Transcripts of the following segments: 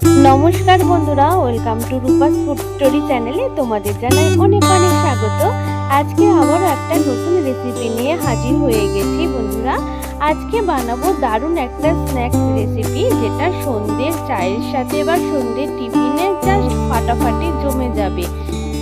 নমস্কার বন্ধুরা welcome to Rupa's food story চ্যানেলে তোমাদের জানাই অনেক অনেক স্বাগত। আজকে আবারও একটা নতুন রেসিপি নিয়ে হাজির হয়ে গেছি বন্ধুরা। আজকে বানাবো দারুণ একটা স্ন্যাক্স রেসিপি যেটা সন্ধ্যের চায়ের সাথে বা সন্ধ্যের টিফিনে জাস্ট ফাটাফাটি জমে যাবে।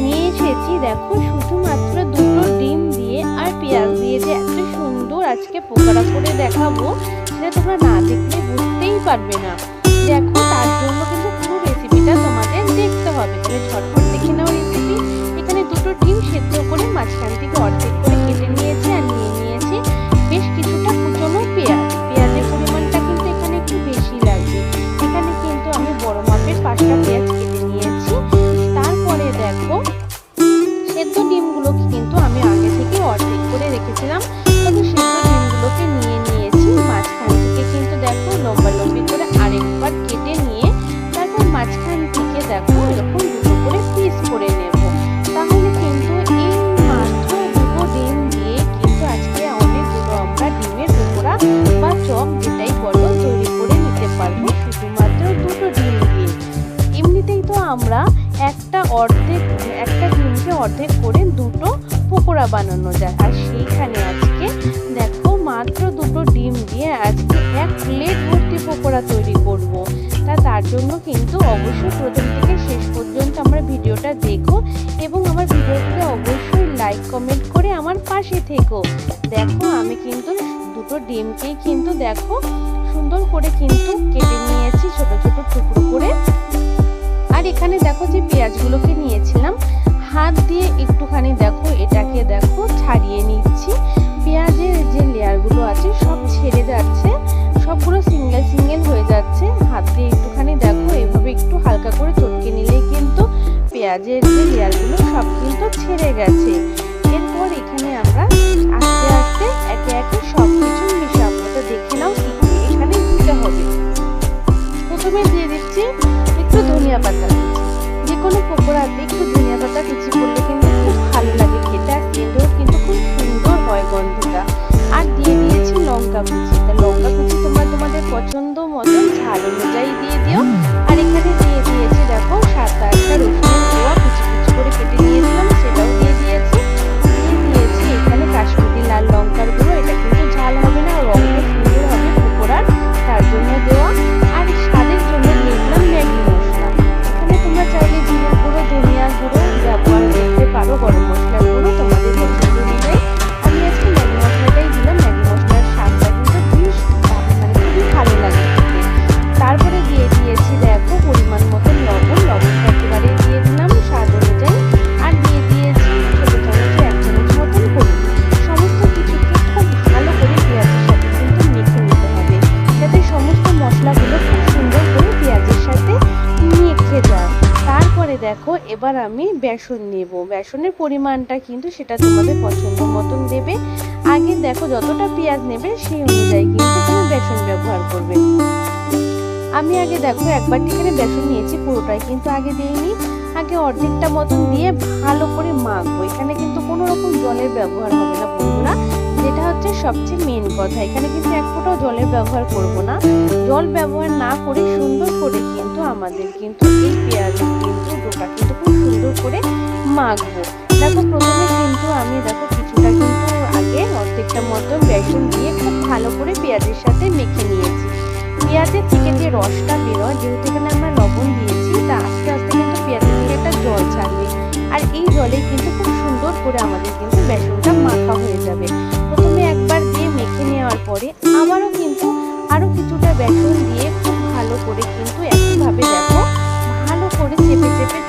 নিয়ে এসেছি, দেখো, শুধুমাত্র দুটো ডিম দিয়ে আর পেঁয়াজ দিয়ে যে এত সুন্দর আজকে পকোড়া করে দেখাবো, সেটা তোমরা না দেখলে বুঝতেই পারবে না। দেখো জন্য কিন্তু পুরো রেসিপিটা তোমাদের দেখতে হবে। তাহলে ঝটপট দেখে নাও রেসিপি এখানে দুটো ডিম সেদ্ধ করে মাঝখান থেকে অর্ধেক অর্ধেক করে দুটো পকোড়া বানানো যায়। আর সেইখানে আজকে দেখো মাত্র দুটো ডিম দিয়ে আজকে এক প্লেট ভর্তি পকোড়া তৈরি করব। তা তার জন্য কিন্তু অবশ্যই প্রথম থেকে শেষ পর্যন্ত আমার ভিডিওটা দেখো এবং আমার ভিডিওটিকে অবশ্যই লাইক কমেন্ট করে আমার পাশে থেকো। দেখো আমি কিন্তু দুটো ডিমকেই কিন্তু দেখো সুন্দর করে কিন্তু কেটে নিয়েছি ছোট ছোট টুকরো করে। আর এখানে দেখো যে পেঁয়াজগুলোকে নিয়েছিলাম। হাত দিয়ে একটুখানি দেখো, এটাকে দেখো, ছাড়িয়ে নিচ্ছি। পেঁয়াজের যে লেয়ারগুলো আছে, সব ছেড়ে যাচ্ছে। সবগুলো সিঙ্গেল সিঙ্গেল হয়ে যাচ্ছে। হাত দিয়ে একটুখানি দেখো, এভাবে একটু হালকা করে চটকে নিলেই কিন্তু পেঁয়াজের যে লেয়ারগুলো, সব কিন্তু ছেড়ে গেছে। আমি বেসন নেব। বেসনের পরিমাণটা কিন্তু সেটা তোমাদের পছন্দ মতন দেবে। আগে দেখো যতটা পেঁয়াজ নেবে সেই অনুযায়ী কিন্তু তুমি বেসন ব্যবহার করবে। আমি আগে দেখো একবার এখানে বেসন নিয়েছি, পুরোটাই কিন্তু আগে দিইনি। আগে অর্ধেকটা মতন দিয়ে ভালো করে মাখবো। এখানে কিন্তু কোনো রকম জলের ব্যবহার হবে না বন্ধুরা। যেটা হচ্ছে সবচেয়ে মেন কথা। এখানে কিন্তু এক ফোঁটাও জলের ব্যবহার করব না। জল ব্যবহার না করে সুন্দর করে কিন্তু আমাদের কিন্তু এই পেঁয়াজ কিন্তু ডোটা কিন্তু খুব সুন্দর করে মাখবো। দেখো, প্রথমে কিন্তু আমি দেখো কিছুটা কিন্তু আগে অর্ধেকটা মতো বেসন দিয়ে খুব ভালো করে পেঁয়াজের সাথে মেখে নিয়েছি। পেঁয়াজের থেকে যে রসটা বেরোয়, যেহেতু এখানে আমরা লবণ দিয়েছি, তা আস্তে আস্তে কিন্তু পেঁয়াজের থেকে একটা জল ছাড়বে। আর এই জলে কিন্তু খুব সুন্দর করে আমাদের কিন্তু বেসনটা মাখা হয়ে যাবে। প্রথমে একবার দিয়ে মেখে নেওয়ার পরে আমারও কিন্তু আরও কিছুটা বেসন দিয়ে খুব ভালো করে কিন্তু একইভাবে দেখো, ভালো করে চেপে চেপে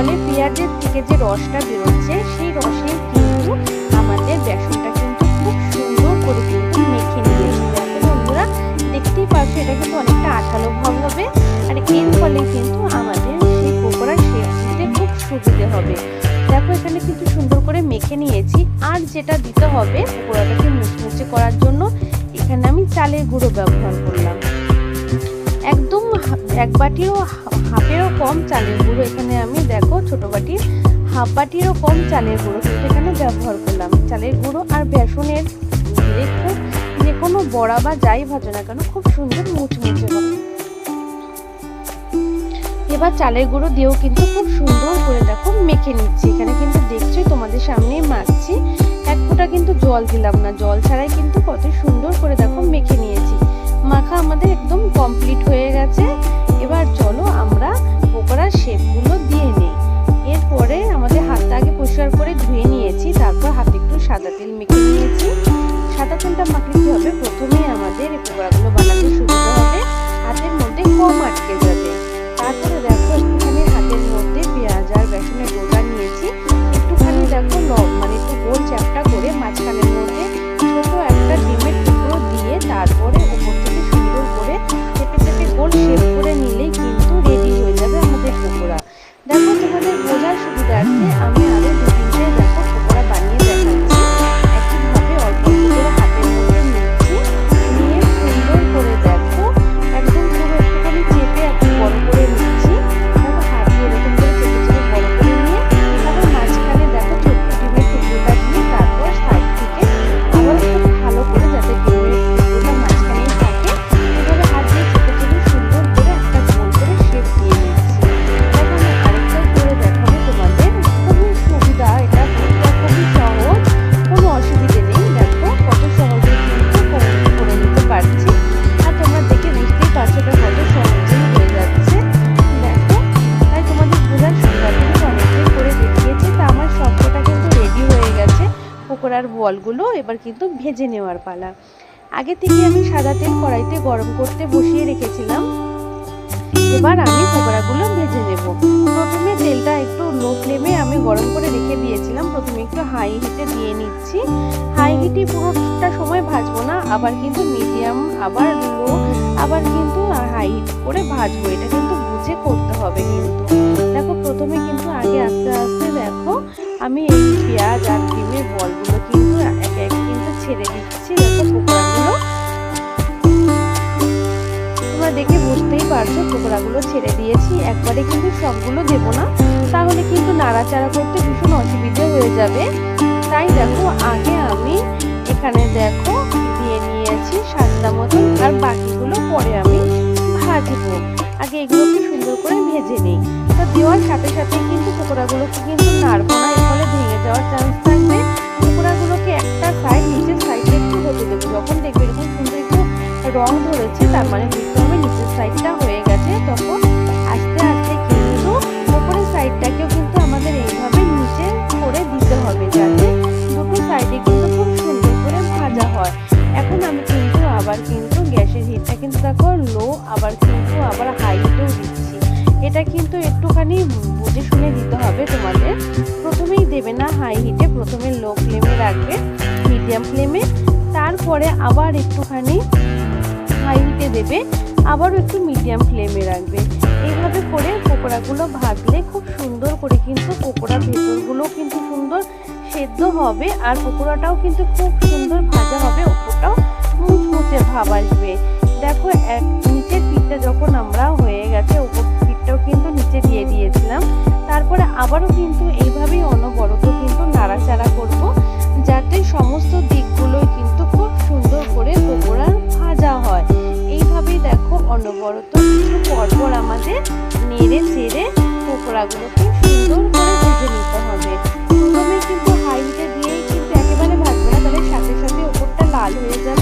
ফলে পেঁয়াজের থেকে যে রসটা বেরোচ্ছে, সেই রসে কিন্তু আমাদের বেসনটা কিন্তু খুব সুন্দর করে কিন্তু মেখে নিয়েছি দেখো বন্ধুরা, দেখতেই পাচ্ছ এটা কিন্তু অনেকটা আঠালো ভাব হবে আর এর ফলে কিন্তু আমাদের সেই পকোড়ার শেপ খুব সুবিধে হবে। দেখো এখানে কিন্তু সুন্দর করে মেখে নিয়েছি। আর যেটা দিতে হবে পকোড়াটাকে মুচমুচে করার জন্য, এখানে আমি চালের গুঁড়ো ব্যবহার করলাম। একদম এক বাটিরও হাফেরও কম চালের গুঁড়ো এখানে আমি, দেখো ছোট বাটি, হাফ বাটিরও কম চালের গুঁড়ো কিন্তু এখানে ব্যবহার করলাম। চালের গুঁড়ো আর বেসনের দিলে যে কোনো বড়া বা যাই ভাজো না কেন, খুব সুন্দর মুচমুচে হবে এবার চালের গুঁড়ো দিয়েও কিন্তু খুব সুন্দর করে দেখো মেখে নিচ্ছি। এখানে কিন্তু দেখছোই তোমাদের সামনেই মাখছি। এক ফোঁটা কিন্তু জল দিলাম না। জল ছাড়াই কিন্তু কত সুন্দর করে দেখো মেখে নিয়েছি। মাখা আমাদের একদম কমপ্লিট হয়ে গেছে। এবার চলো আমরা পকোড়ার শেপগুলো দিয়ে নিই। এরপরে আমাদের হাতটা আগে পরিষ্কার করে ধুয়ে নিয়েছি, তারপর হাতে একটু সাদা তেল মেখে নিয়েছি। সাদা তেলটা মাখলে হবে। প্রথমেই আমাদের এই পকোড়াগুলো বানাতে সুবিধা হবে। হাতের মধ্যে কম আটকে যাবে। তারপরে দেখো, একটুখানি হাতের মধ্যে পেঁয়াজ আর বেসনের গোটা নিয়েছি। একটুখানি দেখো লব মানে একটু গোল চ্যাপটা করে মাঝখানের বলগুলো এবার কিন্তু ভেজে নেওয়ার পালা। আগে থেকে আমি সাদা তেল কড়াইতে গরম করতে বসিয়ে রেখেছিলাম। এবার আমি পকোড়াগুলো ভেজে নেব। প্রথমে তেলটা একটু লো ফ্লেমে আমি গরম করে রেখে দিয়েছিলাম। প্রথমে একটু হাই হিটে দিয়ে নিচ্ছি। হাই হিটে পুরোটা সময় ভাজবো না, আবার কিন্তু মিডিয়াম, আবার লো, আবার কিন্তু হাই হিট করে ভাজবো। এটা কিন্তু বুঝে করতে হবে কিন্তু। দেখো, প্রথমে কিন্তু আগে আস্তে আস্তে দেখো, আমি এই পেঁয়াজ আর ডিমের বলগুলো কিন্তু এক কিন্তু ছেড়ে দিচ্ছি দেখো তোমরা দেখে বুঝতেই পারছ পকোড়াগুলো ছেড়ে দিয়েছি, একবারে কিন্তু সবগুলো দেবো না। তাহলে কিন্তু নাড়াচাড়া করতে ভীষণ অসুবিধে হয়ে যাবে। তাই দেখো, আগে আমি এখানে দেখো দিয়ে নিয়েছি সাতটা মতন, আর বাকিগুলো পরে আমি ভাজবো। আগে এগুলোকে সুন্দর করে ভেজে নিই। তো দেওয়ার সাথে সাথে কিন্তু পকোড়াগুলোকে কিন্তু নাড়বো না, এর ফলে ভেঙে যাওয়ার চান্স রং ধরেছে, তার মানে হবে নিচের সাইডটা হয়ে গেছে, তখন আস্তে আস্তে কিন্তু উপরের সাইডটাকেও কিন্তু আমাদের এইভাবে নিচে করে দিতে হবে যাতে দুটো সাইডে কিন্তু খুব সুন্দর করে ভাজা হয়। এখন আমি কিন্তু আবার কিন্তু গ্যাসের হিটটা কিন্তু দেখো লো আবার কিন্তু আবার হাই হিটেও দিচ্ছি। এটা কিন্তু একটুখানি বুঝে শুনে দিতে হবে তোমাদের। প্রথমেই দেবে না হাই হিটে প্রথমে লো ফ্লেমে রাখবে মিডিয়াম ফ্লেমে তারপরে আবার একটুখানি হাই হিটে দেবে, আবারও একটু মিডিয়াম ফ্লেমে রাখবে। এইভাবে করে পকোড়াগুলো ভাজলে খুব সুন্দর করে কিন্তু পকোড়ার ভেতরগুলো কিন্তু সুন্দর সেদ্ধ হবে, আর পকোড়াটাও কিন্তু খুব সুন্দর ভাজা হবে, ওপরটাও মুচমুচে ভাব আসবে। দেখো, এক নিচের পিঠটা যখন আমরা হয়ে গেছে, ওপর পিঠটাও কিন্তু নিচে দিয়ে দিয়েছিলাম। তারপরে আবারও কিন্তু এইভাবেই অনবরত কিন্তু নাড়াচাড়া করব, যাতে সমস্ত দিকগুলোই কিন্তু খুব সুন্দর করে পকোড়া ভাজা হয়। দেখো তো কিছু পরপর আমাদের নেড়ে চেড়ে পকোড়াগুলোকে সুন্দর করে ভেজে নিতে হবে। প্রথমে কিন্তু হাই হিটে দিয়েই কিন্তু একেবারে ভাজবে না তাহলে সাথে সাথে ওপরটা লাল হয়ে যাবে।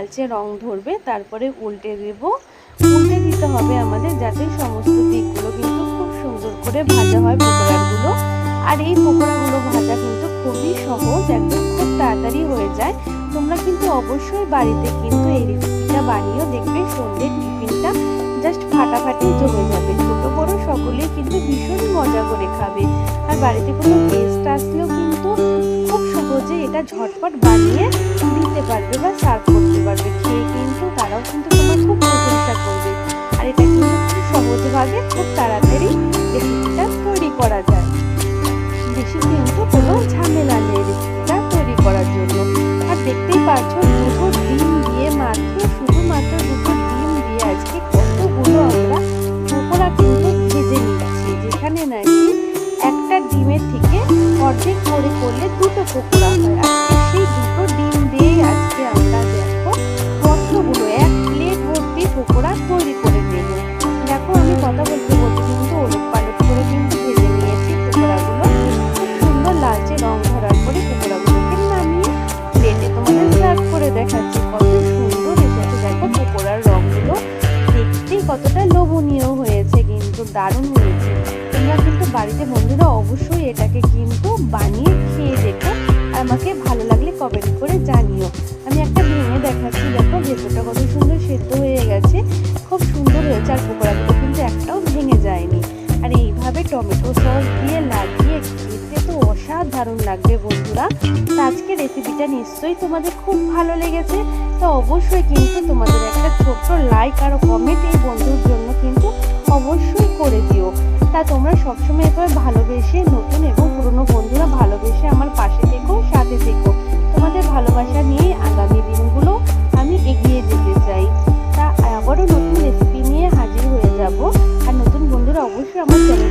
লালচে রং ধরবে, তারপরে উল্টে দেব। উল্টে দিতে হবে আমাদের যাতে সমস্ত দিকগুলো কিন্তু খুব সুন্দর করে ভাজা হয় পকোড়াগুলো। আর এই পকোড়াগুলো ভাজা কিন্তু খুবই সহজ, একদম খুব তাড়াতাড়ি হয়ে যায়। তোমরা কিন্তু অবশ্যই বাড়িতে কিন্তু এই রেসিপিটা বানিয়েও দেখবে, সন্ধ্যের টিফিনটা জাস্ট ফাটাফাটি জমে যাবে। ছোট বড় সকলেই কিন্তু ভীষণ মজা করে খাবে। আর বাড়িতে কোনো গেস্ট আসলেও কিন্তু খুব সহজে এটা ঝটপট বানিয়ে দিতে পারবে বা সার্ভ করতে পারবে খেয়ে কিন্তু তারাও কিন্তু তোমার খুব প্রশংসা করবে। আর এটা কিন্তু খুব সহজভাবে, খুব তাড়াতাড়ি রেসিপিটা তৈরি করা যায়। কিন্তু বানিয়ে খেয়ে দেখো। আমাকে ভালো লাগলে কমেন্ট করে জানিও। আমি একটা ভেঙে দেখাচ্ছি, দেখো ভেতরটা কত সুন্দর সেদ্ধ হয়ে গেছে। খুব সুন্দর হয়েছে আর পকোড়াগুলো কিন্তু একটাও ভেঙে যায়নি। আর এইভাবে টমেটো সস দিয়ে লাগিয়ে খেতে তো অসাধারণ লাগবে বন্ধুরা। আজকে রেসিপিটা নিশ্চয়ই তোমাদের খুব ভালো লেগেছে। তো অবশ্যই কিন্তু তোমাদের একটা ছোট্ট লাইক আর কমেন্ট এই বন্ধুর জন্য কিন্তু অবশ্যই করে দিও। তা তোমরা সবসময় এভাবে ভালোবেসে নতুন এবং পুরনো বন্ধুরা ভালোবেসে আমার পাশে থেকো, সাথে থেকো। তোমাদের ভালোবাসা নিয়ে আগামী দিনগুলো আমি এগিয়ে যেতে চাই। তা আবারও নতুন রেসিপি নিয়ে হাজির হয়ে যাব। আর নতুন বন্ধুরা অবশ্যই আমার দিও